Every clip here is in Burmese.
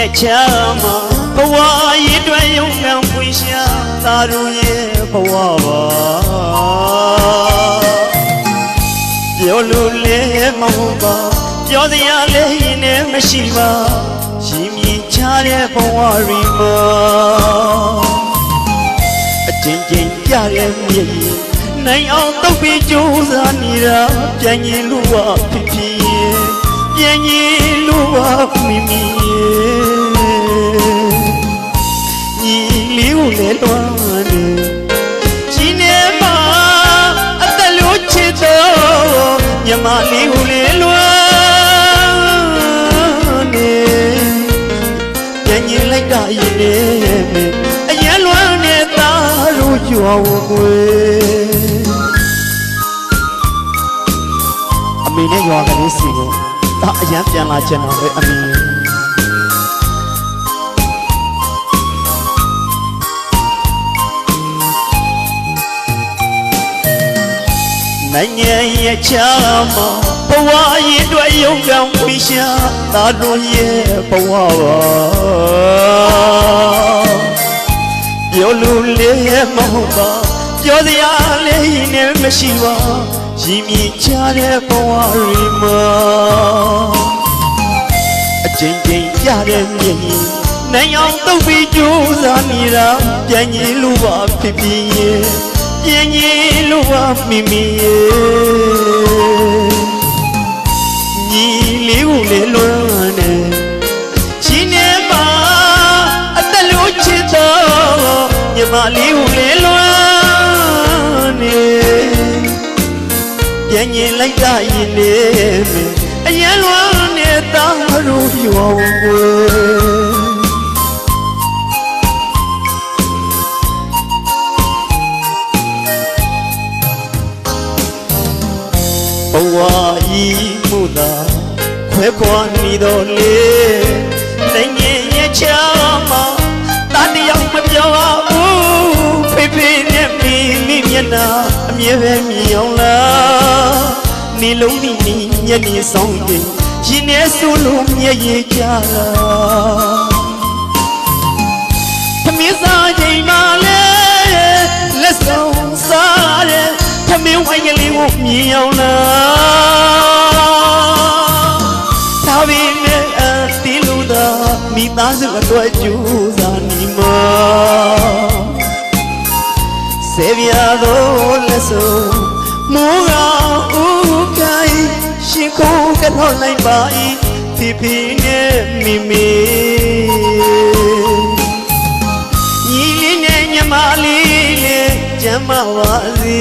နိုင်ငံရဲ့ချမ်းမှာဘဝရည်တွင်ယုံကံပွင့်ရှာသာတို့ရဲ့ဘဝပါပြောလို့လည်းမဟုတ်ပါပြောစရာလည်းရင်နဲ့မရှိပါရှင်မြင်ချတဲ့ဘဝရီမှာအချင်းချင်းကြတဲ့မြေကြီးနိုင်အောင်တုတ်ပြီးကြိုးစားနေတာပြန်ရင်လို့ပါဖြစ်ဖြစ် ပြန်ရင်လို့ပါမိမိညီလေးကိုလည်းလွှမ်းနေရှင်နေမှာအသက်လို့ချစ်တော့ညီမလေးကိုလည်းလွှမ်းနေပြန်ရင်လိုက်တာရင်နေမယ်အရန်လွမ်းနေသားတို့ကြွားဝကွယ်အမေနဲ့ရွာကလေးစီကို ဒါအရန်ပြန်လာချင်တော့ပဲအမေနိုင်ငံရဲ့ချမ်းမှာဘဝရင်တွေ့ယုံကံဝိရှာသာတို့ရဲ့ဘဝပါပြောလို့လည်းမဟုတ်ပါပြောစရာလည်းနဲ့မရှိပါ ရင်မြင်ချတဲ့ဘဝရီမှာအချင်းချင်းကြတဲ့မြင်နိုင်အောင်တုတ်ပြီးကြိုးစားနေတာပြန်ရင်လို့ပါဖြစ်ဖြစ်ရဲ့ပြန်ရင်လို့ပါမိမိရဲ့ ပြန်ရင်လိုက်တာရင်နေမယ်အရန်လွမ်းနေသားတို့ပြောင်းွယ်ဘဝဤမှုသာခွဲခွာနေတော့လေနိုင်ငံရဲ့ချာမှာတတယောက်မပြောပါဘူးဖေဖေနဲ့မိမိမျက်နှာအမြဲပဲမြင်အောင်လား နေလုံးဒီနီညနေဆောင်ရင်ရင်ထဲဆိုလို့မျက်ရည်ကြလားသမီးစားချိန်မှလဲလက်ဆောင်စားတဲ့သမီးဝိုင်းကလေးကိုမြင်အောင်လားသာဘီနဲ့အတီးလို့သာမိသားစုအတွက်ကြိုးစားနေမှာဆေပြာတော့လက်စုံမိုး ရှင်ကိုကတော့လိုက်ပါ၏ဖီဖီနဲ့မိမိညီလေးနဲ့ညီမလေးနဲ့ကျမ်းမပါစေ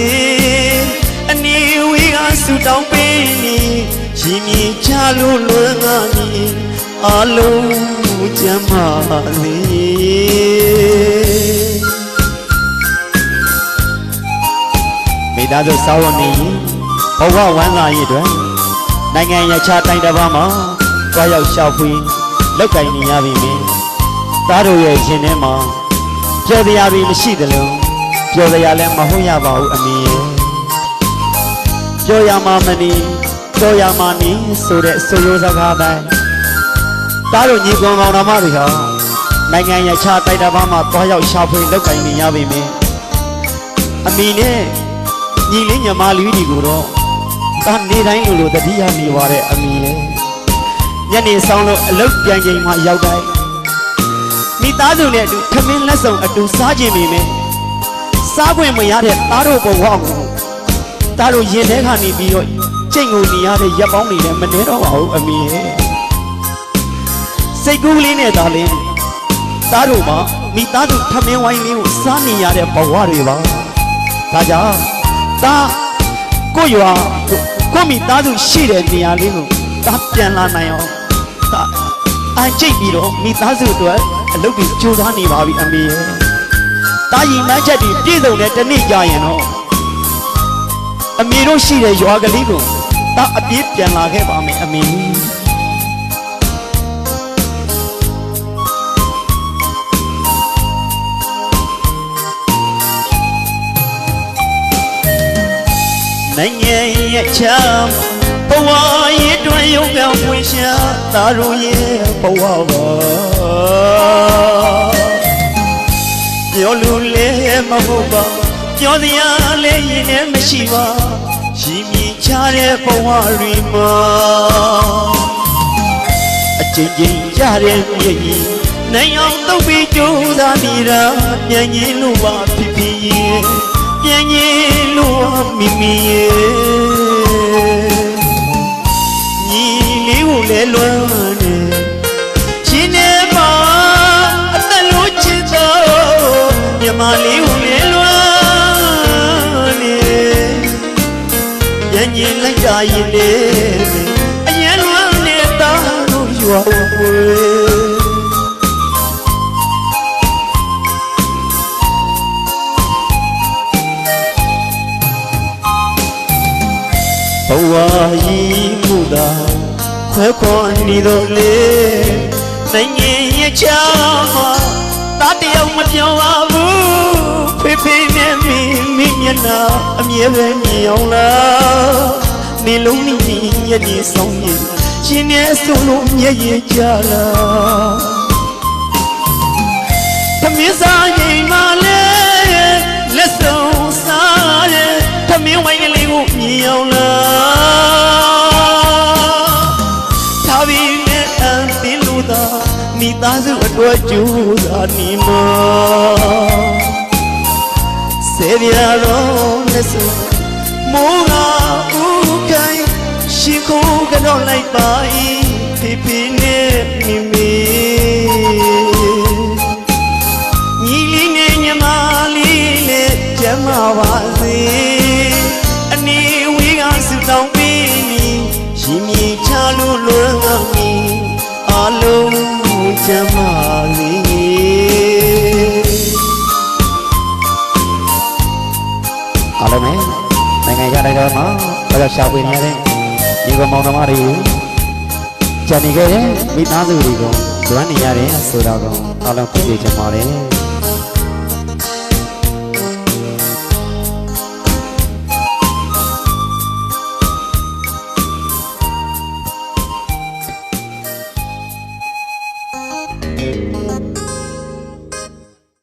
အနီဝေးကဆူတောင်းပေးနေရှင်မြင်ချလို့လွမ်းငါမည်အလုံးကျမ်းပါစေမိသားစုစာဝန်နေရင်ဘဝဝမ်းသာရေးအတွက် နိုင်ငံရခြားတိုင်းတစ်ပါးမှာတွားရောက်ရှောက်ဖွေးလောက်ကင်နေရပြီမင်းသားတို့ရဲ့ရှင်ထဲမှာကြော်တရားတွေမရှိသလိုကြော်တရားလည်းမဟုတ်ရပါဘူးအမေရဲ့ကြော်ရမှာမနီကြော်ရမှာနီဆိုတဲ့ဆိုရိုးစကားတိုင်းသားတို့ညီကောင်ကောင်တော်မတွေဟာနိုင်ငံရခြားတိုင်းတစ်ပါးမှာတွားရောက်ရှောက်ဖွေးလောက်ကင်နေရပြီမင်းအမေနဲ့ညီလေးညီမလေးတွေကိုတော့ ဒါနေတိုင်းလိုလိုတတိယနေပါတဲ့အမီလေညနေဆောင်လို့အလုတ်ပြန်ချိန်မှရောက်တိုင်းမိသားစုနဲ့အတူထမင်းလက်ဆောင်အတူစားခြင်းမိမယ်စားခွင့်မရတဲ့သားတို့ဘဝကိုသားတို့ရင်ထဲကနေပြီးတော့ကျင့်ကိုနေရတဲ့ရက်ပေါင်းတွေလည်းမနှဲတော့ပါဘူးအမီရဲ့စိတ်ကူးလေးနဲ့ဒါလင်းသားတို့မှာမိသားစုထမင်းဝိုင်းလေးကိုစားနေရတဲ့ဘဝတွေပါဒါကြောင့်ဒါကိုရွာ ကိုမိသားစုရှိတဲ့နေရာလေးကိုဒါပြန်လာနိုင်အောင်ဒါအကြိတ်ပြီးတော့မိသားစုအတွက်အလုပ်တွေကြိုးစားနေပါပြီအမေရဲ့ဒါရင်မှန်းချက်တွေပြည့်စုံတဲ့တနေ့ကြာရင်တော့အမေတို့ရှိတဲ့ရွာကလေးကိုဒါအပြေးပြန်လာခဲ့ပါမယ်အမေ နိုင်ငံရဲ့ချမ်းဘဝရဲ့တွင်ရုံကဖွင့်ရှာသာတို့ရဲ့ဘဝပါပြောလို့လည်းမဟုတ်ပါပြောစရာလည်းရင်နဲ့မရှိပါရှိမြင်ချတဲ့ဘဝတွေမှာအချင်းချင်းကြတဲ့မြည်ကြီးနိုင်အောင်တုတ်ပြီးကြိုးစားနေတာပြန်ရင်လို့ပါဖြစ်ဖြစ်ရဲ့ပြန်ရင်လို့ မိမိရဲ့ညီလေးကိုလဲလွမ်းနေရှင်နေမှာအသက်လို့ချစ်တော့မြမလေးကိုလဲလွမ်းနေညင်ညင်လိုက်တာရင်လေအရင်လွမ်းနေတာလို့ရွာ ဘဝကြီးမှုသာခွဲခွန်နေတော့လေနိုင်ငံရဲ့ချာမှာတာတယောက်မပြောပါဘူးဖေဖေနဲ့မိမိမျက်နှာအမြဲပဲမြင်အောင်လားနေလုံးနေညက်နေဆောင်ရင်ရှင်နဲ့ဆိုလို့မျက်ရည်ကြလား အတွက်ကြိုးစားနေမှာစေရတော့လက်ဆုံးမိုးကဦးကိုင်းရှင်ခုကတော့လိုက်ပါ၏ဖေဖေနဲ့မိမိညီလေးနဲ့ညီမလေးနဲ့ကျမ်းမာပါစေအနေဝေးကဆူတောင်းပေးမိရှင်မြေချလို့လွမ်းကောင်းမိအလုံး ကျမ်းမာစေအားလုံးပဲနိုင်ငံခြားတိုင်းတော်မှာဘာသာရှာဖွေနေရတဲ့ဒီကောင်မောင်နှမတွေကိုကြံနေခဲ့တဲ့မိသားစုတွေကိုလွမ်းနေရတယ်ဆိုတော့အားလုံးပြည့်စုံကြပါတယ်